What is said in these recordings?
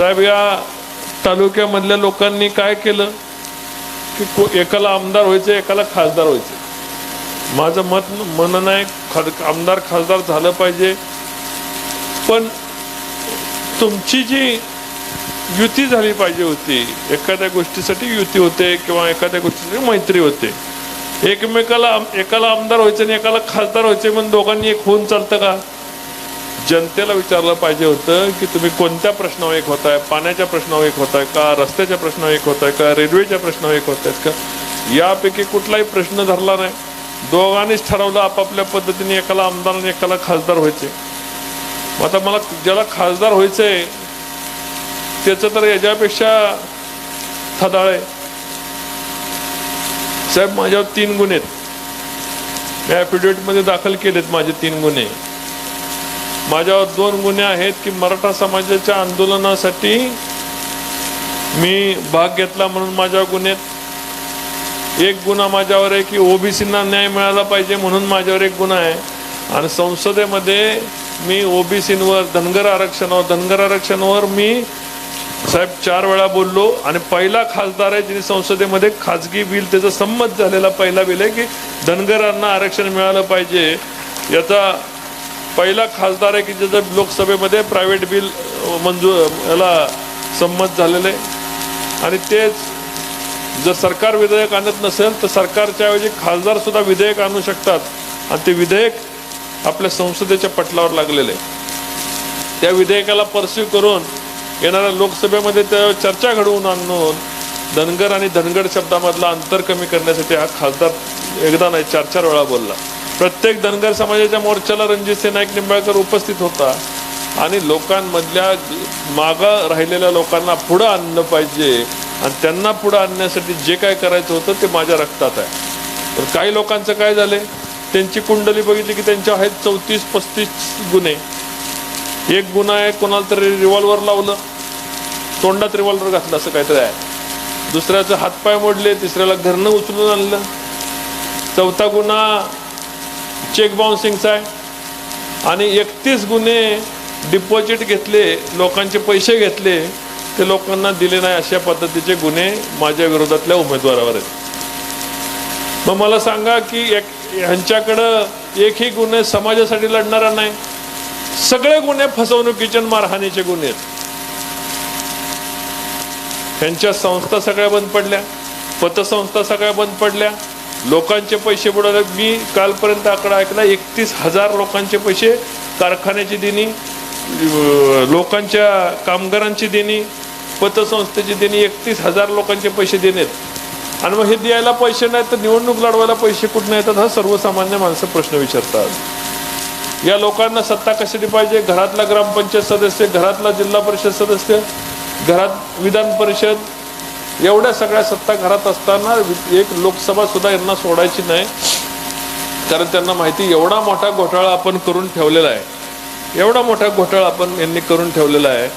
साहेब या तालुक्यामधल्या लोकांनी काय केलं? की एकाला आमदार व्हायचं एकाला खासदार व्हायचं. माझं मत म्हणणं आहे खाद आमदार खासदार झालं पाहिजे. पण तुमची जी युती झाली पाहिजे होती एखाद्या गोष्टीसाठी युती होते किंवा एखाद्या गोष्टीसाठी मैत्री होते. एकमेकाला आम- एकाला आमदार व्हायचं आणि एकाला खासदार व्हायचे म्हणून दोघांनी एक होऊन चालतं का? जनतेला विचारलं पाहिजे होतं की तुम्ही कोणत्या प्रश्नावर एक होताय? पाण्याच्या प्रश्नावर एक होताय का? रस्त्याच्या प्रश्नावर एक होताय का? रेल्वेच्या प्रश्नावर एक होत आहेत का? यापैकी कुठलाही प्रश्न धरला नाही. दोघांनीच ठरवलं आपापल्या पद्धतीने एकाला आमदार आणि एकाला खासदार व्हायचे. मग आता मला ज्याला खासदार व्हायचंय त्याचं तर याच्यापेक्षा थदाळ आहे. साहेब माझ्यावर तीन गुन्हे आहेत. ॲफिडेविटमध्ये दाखल केलेत माझे तीन गुन्हे. माझ्यावर दोन गुन्हे आहेत की मराठा समाजाच्या आंदोलनासाठी मी भाग घेतला म्हणून माझ्या गुन्हेत. एक गुन्हा माझ्यावर आहे की ओबीसींना न्याय मिळाला पाहिजे म्हणून माझ्यावर एक गुन्हा आहे. आणि संसदेमध्ये मी ओबीसींवर धनगर आरक्षणावर धनगर आरक्षणावर मी साहेब चार वेळा बोललो आणि पहिला खासदार आहे जिने संसदेमध्ये खाजगी बिल त्याचं संमत झालेला पहिला बिल आहे की धनगरांना आरक्षण मिळालं पाहिजे. याचा पहिला खासदार आहे की ज्याचं लोकसभेमध्ये प्रायव्हेट बिल मंजूर याला संमत झालेलं. आहे आणि तेच जर सरकार विधेयक आणत नसेल तर सरकारच्या ऐवजी खासदारसुद्धा विधेयक आणू शकतात. आणि ते विधेयक आपल्या संसदेच्या पटलावर लागलेलं. आहे त्या विधेयकाला परस्यू करून येणाऱ्या लोकसभेमध्ये त्या चर्चा घडवून आणून धनगर आणि धनगड शब्दामधला अंतर कमी करण्यासाठी हा खासदार एकदा नाही चार चार वेळा बोलला. प्रत्येक धनगर समाजाच्या मोर्चाला रणजितसिंह नाईक निंबाळकर उपस्थित होता. आणि लोकांमधल्या मागं राहिलेल्या लोकांना पुढं आणलं पाहिजे. आणि त्यांना पुढं आणण्यासाठी जे काय करायचं होतं ते माझ्या रक्तात आहे. तर काही लोकांचं काय झाले? त्यांची कुंडली बघितली की त्यांच्या आहेत चौतीस पस्तीस गुन्हे. एक गुन्हा आहे कोणाला तरी रिव्हॉल्वर लावलं. तोंडात रिव्हॉल्वर घातलं असं काहीतरी आहे. दुसऱ्याचं हातपाय मोडले तिसऱ्याला घरनं उचलून आणलं. चौथा गुन्हा चेक बाउन्सिंगचा आहे. आणि एकतीस गुन्हे डिपॉझिट घेतले लोकांचे पैसे घेतले ते लोकांना दिले नाही अशा पद्धतीचे गुन्हे माझ्या विरोधातल्या उमेदवारावर आहेत. मग मला सांगा की एक ह्यांच्याकडं एकही गुन्हे समाजासाठी लढणारा नाही. सगळे गुन्हे फसवणुकीचे आणि मारहाणीचे गुन्हे आहेत. ह्यांच्या संस्था सगळ्या बंद पडल्या. पतसंस्था सगळ्या बंद पडल्या. लोकांचे पैसे बुडाले मी कालपर्यंत आकडा ऐकला एकतीस हजार लोकांचे पैसे कारखान्याची देणी लोकांच्या कामगारांची देणी पतसंस्थेची देणी एकतीस हजार लोकांचे पैसे देण्यात आणि मग हे द्यायला पैसे नाहीत तर निवडणूक लढवायला पैसे कुठून येतात हा सर्वसामान्य माणसं प्रश्न विचारतात. या लोकांना सत्ता कशासाठी पाहिजे? घरातला ग्रामपंचायत सदस्य घरातला जिल्हा परिषद सदस्य घरात विधान परिषद एवढ्या सगळ्या सत्ता घरात असताना एक लोकसभा सुद्धा यांना सोडायची नाही. कारण त्यांना माहिती एवढा मोठा घोटाळा आपण करून ठेवलेला आहे. एवढा मोठा घोटाळा आपण यांनी करून ठेवलेला आहे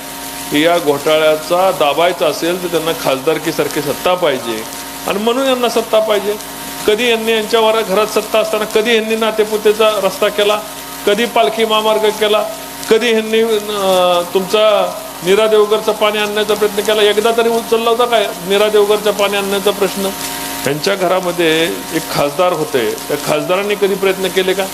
की या घोटाळ्याचा दाबायचा असेल तर त्यांना खासदारकीसारखी सत्ता पाहिजे. आणि म्हणून यांना सत्ता पाहिजे. कधी यांनी यांच्यावर घरात सत्ता असताना कधी यांनी नातेपुतेचा रस्ता केला? कधी पालखी महामार्ग केला? कधी ह्यांनी तुमचा नीरा देवगरचं पाणी आणण्याचा प्रयत्न केला. एकदा तरी उचलला होता काय? नीरा देवगरचं पाणी आणण्याचा प्रश्न? ह्यांच्या घरामध्ये एक खासदार होते. त्या खासदारांनी कधी प्रयत्न केले का?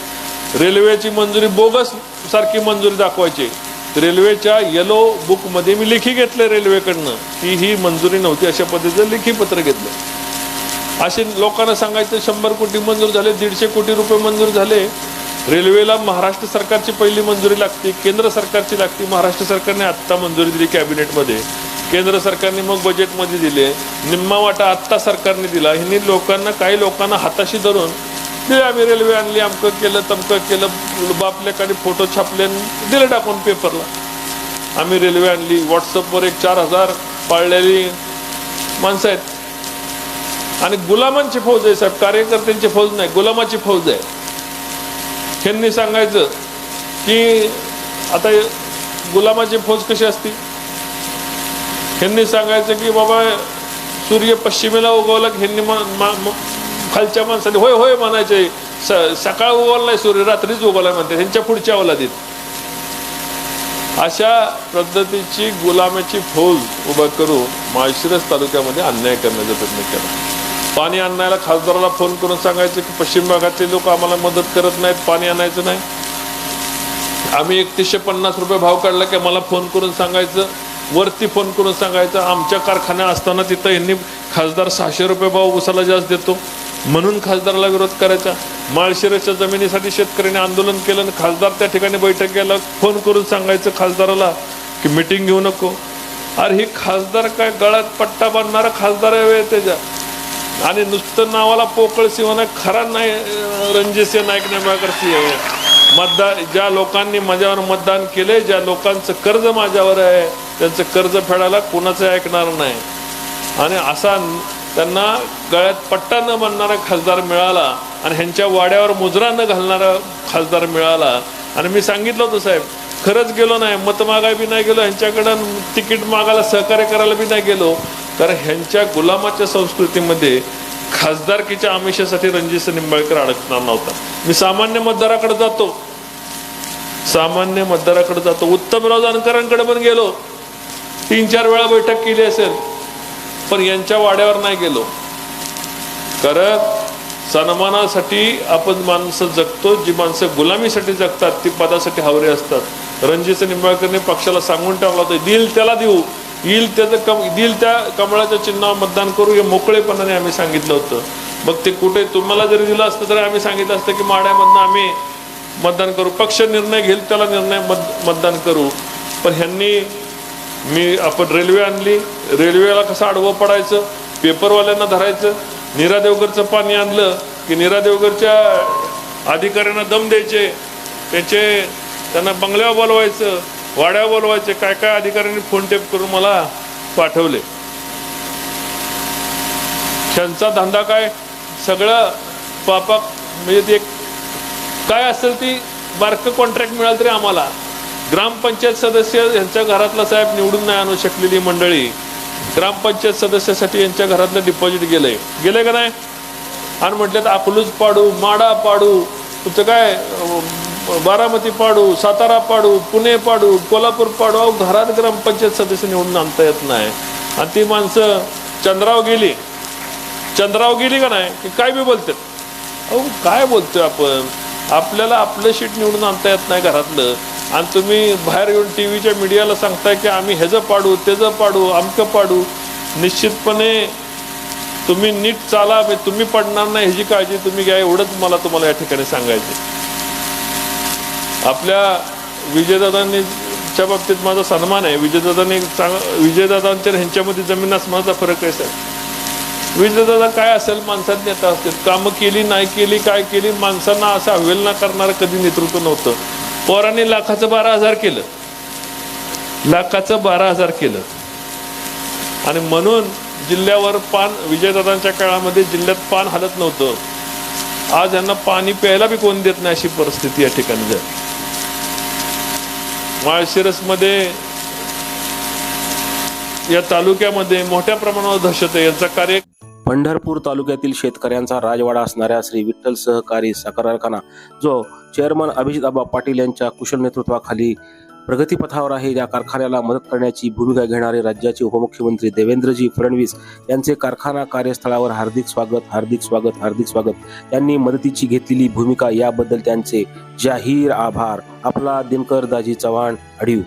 रेल्वेची मंजुरी बोगस सारखी मंजुरी दाखवायची. रेल्वेच्या येलो बुकमध्ये मी लेखी घेतलं रेल्वेकडनं. की ही मंजुरी नव्हती अशा पद्धतीचं लेखी पत्र घेतलं असे लोकांना सांगायचं शंभर कोटी मंजूर झाले दीडशे कोटी रुपये मंजूर झाले. रेल्वेला महाराष्ट्र सरकारची पहिली मंजुरी लागते केंद्र सरकारची लागते. महाराष्ट्र सरकारने आत्ता मंजुरी दिली कॅबिनेटमध्ये. केंद्र सरकारने मग बजेटमध्ये दिले. निम्मा वाटा आत्ता सरकारने दिला. ह्यांनी लोकांना काही लोकांना हाताशी धरून दिले आम्ही रेल्वे आणली अमकं केलं तमकं केलं बापल्याकडे फोटो छापले दिले टाकून पेपरला. आम्ही रेल्वे आणली. व्हॉट्सअपवर एक चार हजार पाळलेली माणसं आहेत. आणि गुलामांची फौज आहे साहेब. कार्यकर्त्यांची फौज नाही गुलामाची फौज आहे. ह्यांनी सांगायचं की आता गुलामाची फौज कशी असती ह्यांनी सांगायचं की बाबा सूर्य पश्चिमेला उगवला की ह्यांनी खालच्या माणसाने होय होय म्हणायचे स- सकाळ उगवला सूर्य रात्रीच उगवला म्हणते ह्यांच्या पुढच्या अवलादीत. अशा पद्धतीची गुलामाची फौज उभा करून माळशिरस तालुक्यामध्ये अन्याय करण्याचा प्रयत्न केला. पाणी आणायला खासदाराला फोन करून सांगायचं की पश्चिम भागातले लोक आम्हाला मदत करत नाहीत पाणी आणायचं नाही. आम्ही एकतीसशे पन्नास रुपये भाव काढला की मला फोन करून सांगायचं वरती फोन करून सांगायचं आमच्या कारखान्या असताना तिथं यांनी खासदार सहाशे रुपये भाव उसाला जास्त देतो. म्हणून खासदाराला विरोध करायचा. माळशिरसच्या जमिनीसाठी शेतकऱ्यांनी आंदोलन केलं आणि खासदार त्या ठिकाणी बैठक घ्यायला फोन करून सांगायचं खासदाराला की मिटिंग घेऊ नको. अरे ही खासदार काय गळ्यात पट्टा बांधणारा खासदार आहे त्याच्या? आणि नुसतं नावाला पोकळ सिंह खरा नाही रणजितसिंह नाईक निंबाळकर सिंह मतदान ज्या लोकांनी माझ्यावर मतदान केले ज्या लोकांचं कर्ज माझ्यावर आहे त्यांचं कर्ज फेडायला कोणाचं ऐकणार नाही. आणि असा त्यांना गळ्यात पट्टा न बनणारा खासदार मिळाला आणि ह्यांच्या वाड्यावर मुजरा न घालणारा खासदार मिळाला. आणि मी सांगितलं होतं साहेब खरंच गेलो नाही मत मागाय बी नाही गेलो ह्यांच्याकडं तिकीट मागायला सहकार्य करायला बी नाही गेलो. कारण ह्यांच्या गुलामाच्या संस्कृतीमध्ये खासदारकीच्या आमिषासाठी रणजित निंबाळकर अडकणार नव्हता. मी सामान्य मतदाराकडे जातो. सामान्य मतदाराकडे जातो. उत्तमराव जानकरांकडे पण गेलो. तीन चार वेळा बैठक केली असेल पण यांच्या वाड्यावर नाही गेलो. कारण सन्मानासाठी आपण माणसं जगतो जी माणसं गुलामीसाठी जगतात ती पदासाठी हावरे असतात. रणजित निंबाळकरने पक्षाला सांगून ठेवला होता दिल त्याला देऊ. येईल त्याचं कम येईल त्या कमळाच्या चिन्हावर मतदान करू हे मोकळेपणाने आम्ही सांगितलं होतं. मग ते कुठे तुम्हाला जरी दिलं असतं तरी आम्ही सांगितलं असतं की माड्यामधनं आम्ही मतदान करू. पक्ष निर्णय घेईल त्याला निर्णय मत मतदान करू. पण ह्यांनी मी आपण रेल्वे आणली. रेल्वेला कसं आडवं पडायचं? पेपरवाल्यांना धरायचं. नीरा देवगरचं पाणी आणलं की नीरा देवगरच्या अधिकाऱ्यांना दम द्यायचे. त्याचे त्यांना बंगल्यावर बोलवायचं. वाड्या बोलवायचे. काय काय अधिकाऱ्यांनी फोन टेप करून मला पाठवले. त्यांचा धंदा काय? सगळं पापा म्हणजे ते काय असेल ती बारकं कॉन्ट्रॅक्ट मिळाल तरी आम्हाला. ग्रामपंचायत सदस्य यांच्या घरातला साहेब निवडून नाही आणू शकलेली मंडळी. ग्रामपंचायत सदस्यासाठी यांच्या घरातलं डिपॉझिट गेलंय. गेलंय का नाही? आणि म्हटलं तर अकलूज पाडू माडा पाडू. तुमचं काय बारामती पाडू सातारा पाडू पुणे पाडू कोल्हापूर पाडू अहो घरात ग्रामपंचायत सदस्य निवडून आणता येत नाही. आणि ती माणसं चंद्राव गेली. चंद्राव गेली का नाही? की काय बी बोलतात. अहो काय बोलतोय आपण? आपल्याला आपलं शीट निवडून आणता येत नाही घरातलं. आणि तुम्ही बाहेर येऊन टी व्हीच्या मीडियाला सांगताय की आम्ही ह्याचं पाडू त्याचं पाडू अमकं पाडू. निश्चितपणे तुम्ही नीट चाला तुम्ही पडणार नाही ह्याची काळजी तुम्ही घ्या. एवढंच मला तुम्हाला या ठिकाणी सांगायचं आपल्या विजयदादांनीच्या बाबतीत माझा सन्मान आहे. विजयदादांनी चांग विजयदादांच्या ह्यांच्यामध्ये जमीन आसमानाचा फरक आहे सर विजयदादा काय असेल माणसात नेता असतील. कामं केली नाही केली काय केली माणसांना असं अवहेलना करणारं कधी नेतृत्व नव्हतं. पोरांनी लाखाचं बारा हजार केलं. लाखाचं बारा हजार केलं. आणि म्हणून जिल्ह्यावर पान विजयदादांच्या काळामध्ये जिल्ह्यात पान हलत नव्हतं. आज यांना पाणी प्यायला बी कोण देत नाही अशी परिस्थिती या ठिकाणी झाली. माळशिरसमध्ये या तालुक्यामध्ये मोठ्या प्रमाणावर दहशत आहे कार्य पंढरपूर तालुक्यातील शेतकऱ्यांचा राजवाडा असणाऱ्या श्री विठ्ठल सहकारी साखर कारखाना जो चेअरमन अभिजित आबा पाटील यांच्या कुशल नेतृत्वाखाली प्रगतीपथावर आहे. या कारखान्याला मदत करण्याची भूमिका घेणारे राज्याचे उपमुख्यमंत्री देवेंद्रजी फडणवीस यांचे कारखाना कार्यस्थळावर हार्दिक स्वागत हार्दिक स्वागत हार्दिक स्वागत. यांनी मदतीची घेतलेली भूमिका याबद्दल त्यांचे जाहीर आभार. आपला दिनकर दाजी चव्हाण अडीव